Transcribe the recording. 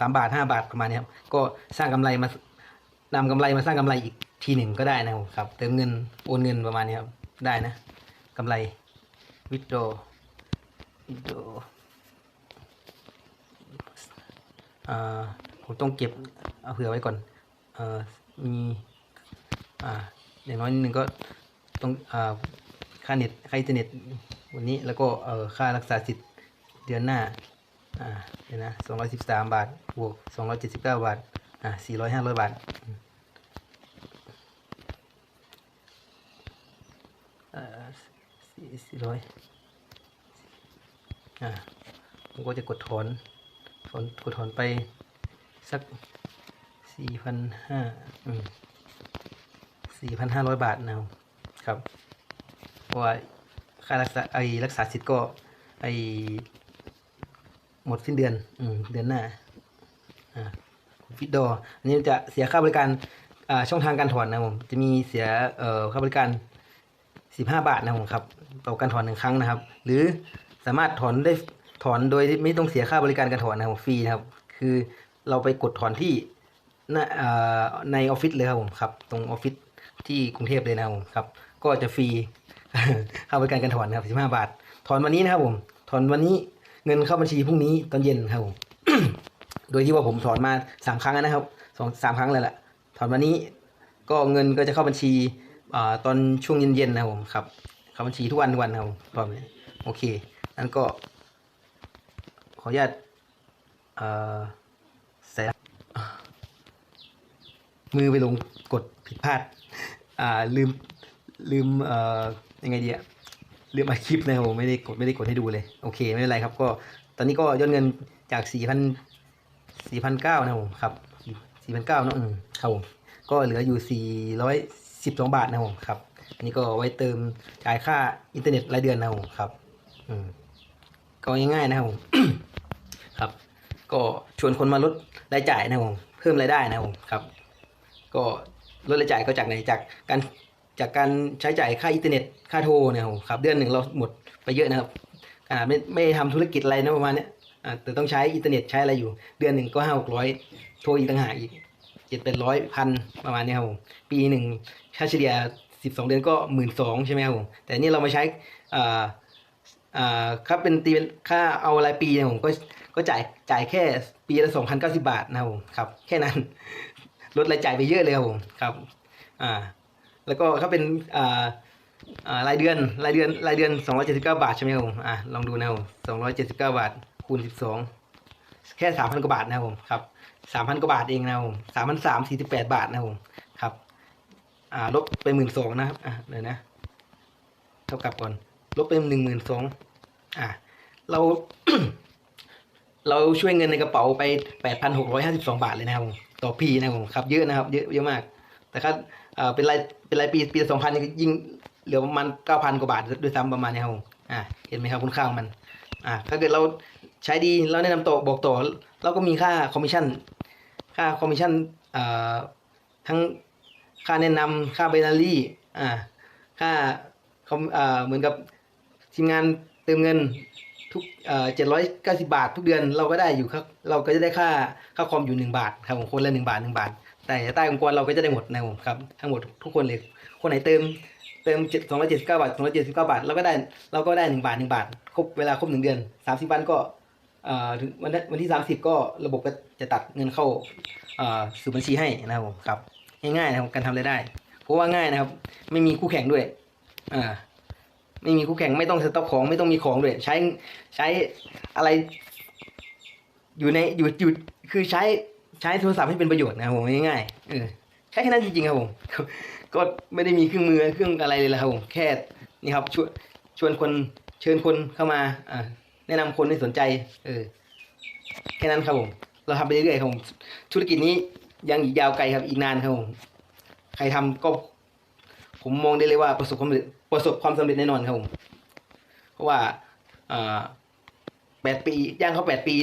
สามบาทห้าบาทประมาณนี้ครับก็สร้างกำไรมานำกำไรมาสร้างกำไรอีกทีหนึ่งก็ได้นะครับเติมเงินโอนเงินประมาณนี้ครับได้นะกำไรวิดโดวิดโดอ่าผมต้องเก็บเอาเผื่อไว้ก่อนเอ่อมีอ่าอย่างน้อยนิดนึงก็ต้องอ่าค่าเน็ตค่าอินเทอร์เน็ตวันนี้แล้วก็เอ่อค่ารักษาสิทธิ์เดือนหน้า อ่าเดี๋ยวนะสองร้อยสิบสามบาทบวกสองร้อยเจ็ดสิบเก้าบาทอ่าสี่ร้อยห้าร้อยบาทอ่าสี่ร้อยอ่าผมก็จะกดถอนถอนกดถอนไปสักสี่พันห้าอืมสี่พันห้าร้อยบาทนะครับครับเพราะว่าค่ารักษาไอรักษาสิทธิ์ก็ไอ หมดสิ้นเดือนอืมเดือนหน้าอ่าฟิดดออันนี้จะเสียค่าบริการอ่าช่องทางการถอนนะผมจะมีเสียเอ่อค่าบริการสิบห้าบาทนะผมครับต่อการถอนหนึ่งครั้งนะครับ หรือสามารถถอนได้ถอนโดยที่ไม่ต้องเสียค่าบริการการถอนนะครับผมฟรีนะครับ คือเราไปกดถอนที่หน้าอ่าในออฟฟิศเลยครับผมครับ ตรงออฟฟิศที่กรุงเทพเลยนะครับผมครับ ก็จะฟรีค่าบริการการถอนนะครับสิบห้าบาท ถอนวันนี้นะครับผม ถอนวันนี้ เงินเข้าบัญชีพรุ่งนี้ตอนเย็นครับผมโดยที่ว่าผมถอนมาสามครั้งนะครับสองสามครั้งเลยแหละถอนวันนี้ก็เงินก็จะเข้าบัญชีอตอนช่วงเย็นๆนะครับผมครับเข้าบัญชีทุกวันทุกวันครับผมถอนเลยโอเคนั้นก็ ขออนุญาตเออใส่มือไปลงกดผิดพลาดอ่าลืมลืมเอ่อยังไงดีอะ ลืมอัดคลิปนะครับผมไม่ได้กดไม่ได้กดให้ดูเลย โอเค ไม่เป็นไรครับ ก็ตอนนี้ก็ยอดเงินจากสี่พันสี่พันเก้านะครับผมครับสี่พันเก้าเนอะอืมครับผมก็เหลืออยู่สี่ร้อยสิบสองบาทนะครับผมครับอันนี้ก็ไว้เติมจ่ายค่าอินเทอร์เน็ตรายเดือนนะครับผมครับอืมก็ง่ายๆนะครับผมครับ ก็ชวนคนมาลดรายจ่ายนะครับผมเพิ่มรายได้นะครับผมครับ ก็ลดรายจ่ายก็จากไหนจากการ จากการใช้จ่ายค่าอินเทอร์เน็ตค่าโทรเนี่ยครับเดือนหนึ่งเราหมดไปเยอะนะครับขนาดไม่ไม่ทำธุรกิจอะไรนะประมาณเนี้ยอ่าแต่ต้องใช้อินเทอร์เน็ตใช้อะไรอยู่ เดือนหนึ่งก็ห้าหกร้อยโทรอีกต่างหากอีกเจ็ดเป็นร้อยพันประมาณนี้ครับปีหนึ่งค่าเฉลี่ยสิบสองเดือนก็หมื่นสองใช่ไหมครับแต่นี่เรามาใช้อ่าอ่าครับเป็นตีเป็นค่าเอารายปีเนี่ยผมก็ก็จ่ายจ่ายแค่ปีละสองพันเก้าสิบาทนะครับครับ แค่นั้นลดรายจ่ายไปเยอะเลยครับผมครับอ่า แล้วก็เขาเป็นอ่ารายเดือนรายเดือนรายเดือนสองร้อยเจ็ดสิบเก้าบาทใช่ไหมครับผมอ่าลองดูนะครับสองร้อยเจ็ดสิบเก้าบาทคูณสิบสองแค่สามพันกว่าบาทนะครับผมครับสามพันกว่าบาทเองนะครับผมสามพันสามสี่สิบแปดบาทนะครับผมครับอ่าลบไปหมื่นสองนะครับอ่าเดี๋ยวนะ เท่ากับก่อนลบไปหนึ่งหมื่นสองอ่าเราเราช่วยเงินในกระเป๋าไปแปดพันหกร้อยห้าสิบสองบาทเลยนะครับผมต่อปีนะครับผมครับเยอะนะครับเยอะเยอะมาก แต่ถ้าเป็นรายเป็นรายปีปีสองพันยิ่งเหลือประมาณเก้าพันกว่าบาทด้วยซ้ำประมาณนี้ครับผมอ่าเห็นไหมครับคุณค่าของมันอ่าถ้าเกิดเราใช้ดีเราแนะนำต่อบอกต่อเราก็มีค่าคอมมิชชั่นค่าคอมมิชชั่นเอ่อทั้งค่าแนะนำค่าเบนารี่อ่าค่าคอมเอ่อเหมือนกับทีมงานเติมเงินทุกเอ่อเจ็ดร้อยเก้าสิบาททุกเดือนเราก็ได้อยู่ครับเราก็จะได้ค่าค่าคอมอยู่หนึ่งบาทครับผมคนละหนึ่งบาทหนึ่งบาท แต่ใต้องค์กรเราก็จะได้หมดนะผมครับทั้งหมดทุกคนเลยคนไหนเติมเติมเจ็ดสองร้อยเจ็ดสิบเก้าบาทสองร้อยเจ็ดสิบเก้าบาทเราก็ได้เราก็ได้หนึ่งบาทหนึ่งบาทครบเวลาครบหนึ่งเดือนสามสิบวันก็อ่อถึงวันนั้นวันที่สามสิบก็ระบบก็จะตัดเงินเข้าอ่อสู่บัญชีให้นะครับผมครับง่ายๆนะครับการทำรายได้เพราะว่าง่ายนะครับ ไม่มีคู่แข่งด้วยอ่าไม่มีคู่แข่งไม่ต้องสต็อกของไม่ต้องมีของด้วย ใช้ใช้อะไร อยู่ในอยู่อยู่คือใช้ ใช้โทรศัพท์ให้เป็นประโยชน์นะครับผมง่ายๆเออใช้แค่นั้นจริงๆครับผมก็ไม่ได้มีเครื่องมือเครื่องอะไรเลยละครับผมแค่นี่ครับชวนชวนคนเชิญคนเข้ามาอ่าแนะนำคนให้สนใจ เออแค่นั้นครับผมเราทำไปเรื่อยๆครับผมธุรกิจนี้ยังอีกยาวไกลครับอีกนานครับผมใครทำก็ ผมมองได้เลยว่าประสบความสำเร็จประสบความสำเร็จแน่นอนครับผมเพราะว่าอ่าแปดปีย่างเขาแปดปี